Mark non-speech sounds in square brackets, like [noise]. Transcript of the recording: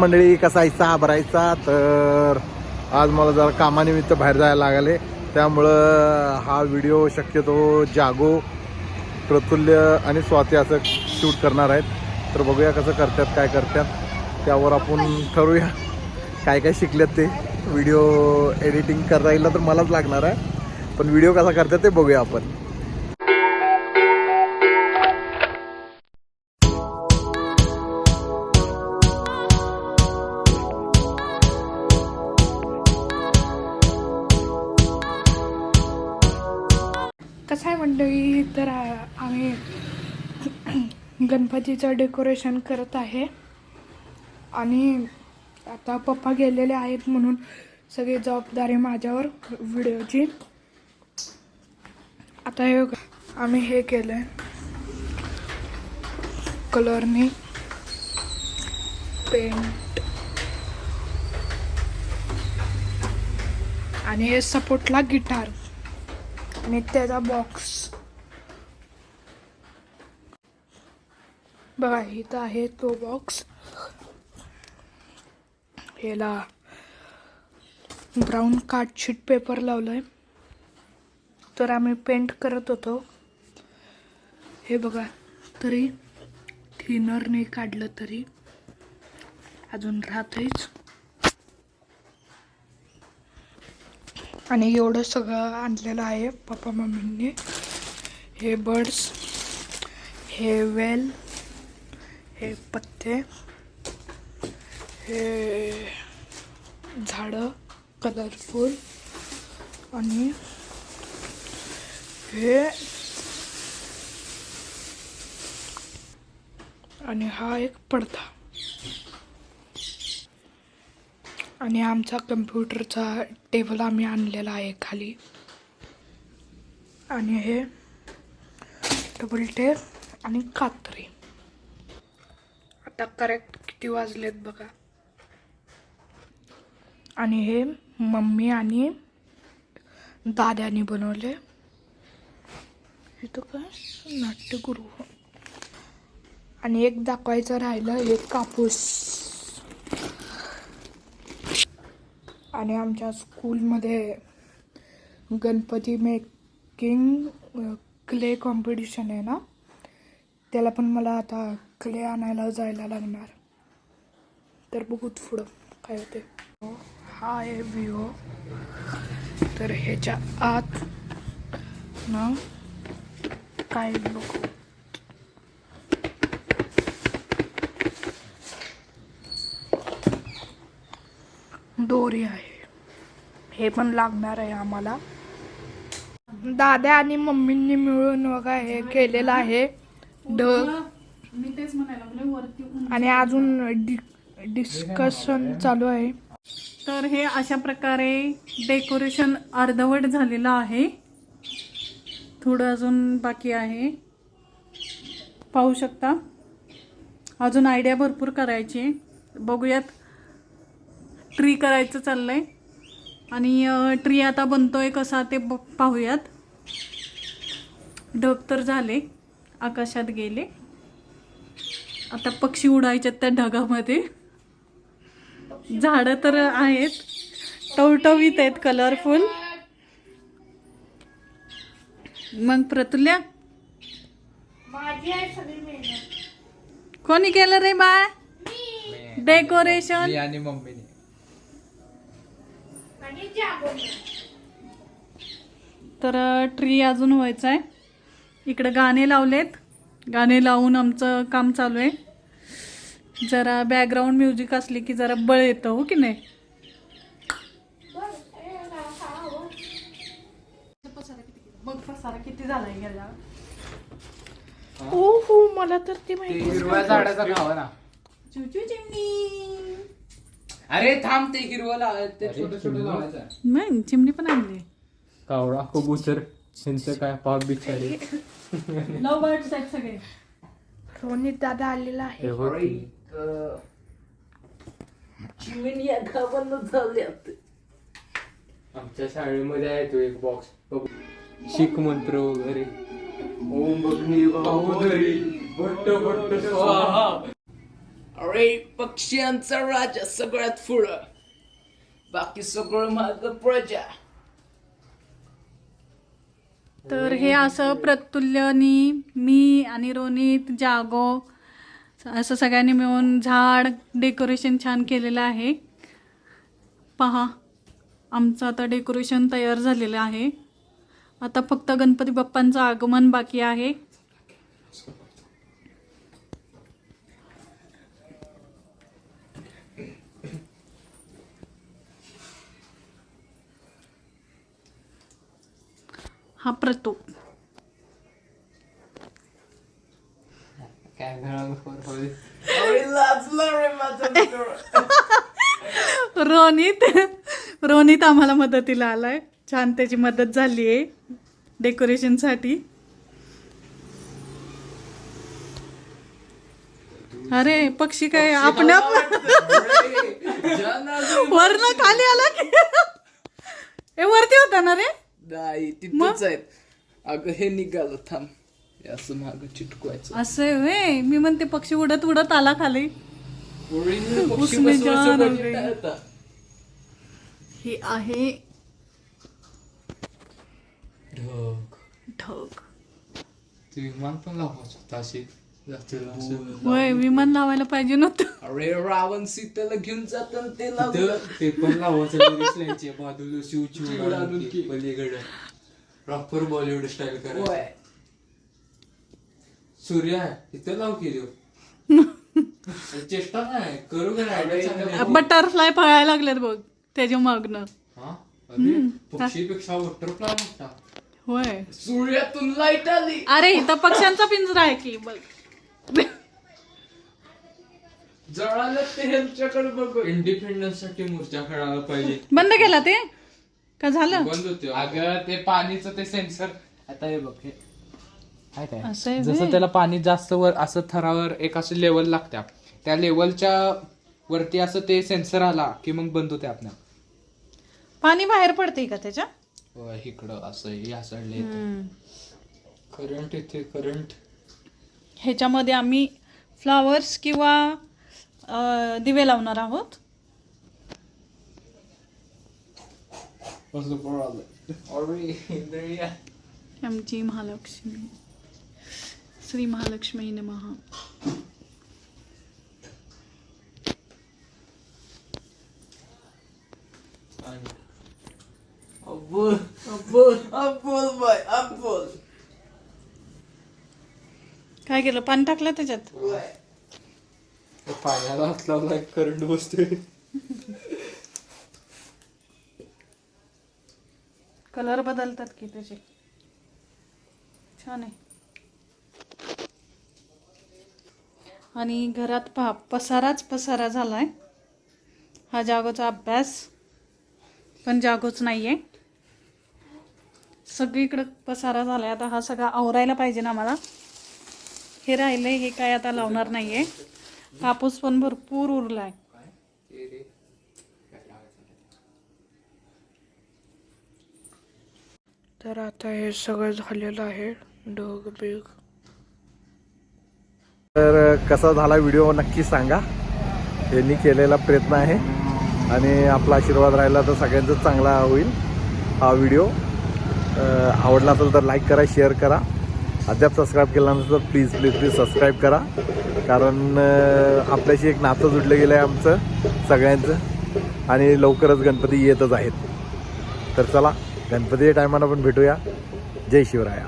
मंडळी कसा हिस्सा भरायचा. तर आज मला जरा कामानिमित्त बाहेर जायला लागले. त्यामुळं हा व्हिडिओ शक्यतो जागो प्रतुल्य आणि स्वाती असं शूट करणार आहेत. तर बघूया कसं करतात काय करतात. त्यावर आपण ठरवूया काय काय शिकलेत ते. व्हिडिओ एडिटिंग करायला तर मलाच लागणार आहे. पण व्हिडिओ कसा करतात ते बघूया आपण. कसं आहे मंडळी तर आम्ही गणपतीचं डेकोरेशन करत आहे. आणि आता पप्पा गेलेले आहेत म्हणून सगळी जबाबदारी माझ्यावर व्हिडिओची. आता हे आम्ही हे केलं आहे कलरने पेंट आणि हे सपोर्टला गिटार आणि त्याचा बॉक्स बघा इथं आहे तो बॉक्स ह्याला ब्राऊन कार्डशीट शीट पेपर लावलाय. तर आम्ही पेंट करत होतो. हे बघा तरी थिनरने काढलं तरी. अजून राहतच आणि एवढं सगळं आणलेलं आहे पप्पा मम्मींनी. हे बर्ड्स हे वेल हे पत्ते हे झाडं कलरफुल आणि हे आणि हा एक पडदा. आणि आमचा कम्प्युटरचा टेबल आम्ही आणलेला आहे खाली. आणि हे डबल टेप आणि कात्री. आता करेक्ट किती वाजलेत बघा. आणि हे मम्मी आणि दाद्याने बनवले. इथं काय? नाट्यगुरू आणि एक दाखवायचं राहिलं एक कापूस. आणि आमच्या स्कूलमध्ये गणपती मेकिंग क्ले कॉम्पिटिशन आहे ना त्याला पण मला आता क्ले आणायला जायला लागणार. तर बघूत पुढं काय होते हा आहे व्ह्यू तर ह्याच्या आत ना काय बघू? दोरी आहे. हे पण लागणार आहे आम्हाला. दादा आणि मम्मींनी मिळून बघा हे केलेलं आहे. ढग मी तेच म्हणायला लागले वरती उंच. आणि अजून डि डिस्कशन चालू आहे. तर हे अशा प्रकारे डेकोरेशन अर्धवट झालेलं आहे. थोडं अजून बाकी आहे. पाहू शकता. अजून आयडिया भरपूर करायची. आहे. बघूयात ट्री करायचं चाललंय. आणि ट्री आता बनतोय कसा ते पाहूयात. ढग तर झाले आकाशात गेले. आता पक्षी उडायचे त्या ढगामध्ये. झाडं तर आहेत टवटवीत आहेत कलरफुल मग प्रतुल्या? कोणी केलं रे बा डेकोरेशन आणि मम्मीने. तर ट्री अजून व्हायचं आहे इकडे गाणे लावलेत. गाणे लावून आमचं काम चालू आहे. जरा बॅकग्राऊंड म्युझिक असली की जरा बळ येतं हो की नाही? पसारा किती झालाय गेला हो हो मला तर ते माहिती हिरव्या झाडाचा खावा ना. चुचू चिमणी. अरे थांब ते हिरवं लाव ते छोटं छोटं लावायचं. मग चिमणी पण आणली. कावळा कबूतर ह्यांचं काय? पाव बिचारे. लव बर्ड्स आहेत सगळे. रोनित दादा आलेला आहे. आमच्या शाळेमध्ये आहे तो एक बॉक्स शिक मंत्र वगैरे. ओम बघणी बाहुधरी भट्ट भट्ट स्वाहा. अरे पक्ष्यांचा राजा सगळ्यात पुढं बाकी सगळं माग प्रजा. तर हे असं प्रतुल्यनी मी आणि रोनित जागो असं सगळ्यांनी मिळून झाड डेकोरेशन छान केलेलं आहे. पहा आमचं आता डेकोरेशन तयार झालेलं आहे. आता फक्त गणपती बाप्पांचं आगमन बाकी आहे. हा प्रतू. काय घरावर अरे लाजलं रे माझं मित्र. रोनित रोनित आम्हाला मदतीला आलाय. छान त्याची मदत झाली आहे डेकोरेशनसाठी अरे पक्षी काय आपण [laughs] वरनं खाली आला की [laughs] ए वरती होता ना रे? नाही तिथंच आहेत अगं हे निघालं थांब. हे असं माग चिटकवायचं. असं आहे व्हय. मी म्हणते पक्षी उडत उडत आला खाली. पोरींनी [laughs] पक्षी उसने बसवायचं जान. हे आहे ढग. ढग. ते विमान पण लावायचं होतं अशी होय विमान लावायला पाहिजे नव्हतं. अरे रावण सीतेला घेऊन जाताना ते लावलं ते पण लावायचं बाजूला शिव चिवडा आणून की. पलीकडे. प्रॉपर बॉलिवूड स्टाईल करायचं. होय. सूर्य तिथं लाव की देऊ [laughs] चेष्टा नाही करू का. बटरफ्लाय पळायला लागलेत बघ त्याच्या मागनं. हा? अरे पक्षीपेक्षा बटरफ्लाय मोठा. होय. सूर्यातून लाइट आली. अरे इथं पक्ष्यांचा पिंजरा आहे की बघ. जळालं बघ इंडिपेंडन्ससाठी मूर्त्या खेळायला पाहिजे. बंद केला ते? का झालं? बंद होते. अगं ते पाणीचं ते सेन्सर आता हे बघ हे. काय काय? असं आहे जसं व्हय. त्याला पाणी जास्त वर असं थरावर एक असं लेवल लागत्या. त्या लेवलच्या वरती असं ते सेन्सर आला की मग बंद होते आपल्या. पाणी बाहेर पडते का त्याच्या? इकडं असं या साईडला करंट येते करंट ह्याच्यामध्ये आम्ही फ्लावर्स किंवा दिवे लावणार आहोत. आमची महालक्ष्मी श्री महालक्ष्मी नमहा अब्बुल अब्बुल अब्बुल बाय अब्बुल काय केलं? पाणी टाकलं त्याच्यात? पाण्याला हात लावला करंट बसतोय. कलर बदलतात की त्याचे. छान आहे. आणि घरात पहा पसाराच पसारा झालाय. हा जागोचा अभ्यास. पण जागोच नाहीये. सगळीकडं पसारा झालाय. आता हा सगळा आवरायला पाहिजे ना मला हे राहिलंय हे काय आता लावणार नाहीये. कापूस पण भरपूर उरलाय. तर आता हे सगळं झालेलं आहे ढग बिग. तर कसा झाला व्हिडिओ नक्की सांगा. यांनी केलेला प्रयत्न आहे. आणि आपला आशीर्वाद राहिला तर सगळ्यांचाच चांगला होईल हा व्हिडिओ. आवडला असेल तर लाईक करा शेअर करा. अद्याप सबस्क्राईब केला नसेल तर प्लीज प्लीज प्लीज सबस्क्राईब करा. कारण आपल्याशी एक नातं जुडलं गेलं आहे आमचं सगळ्यांचं. आणि लवकरच गणपती येतच आहेत. तर चला गणपतीच्या टायमाला पण भेटूया. जय शिवराया.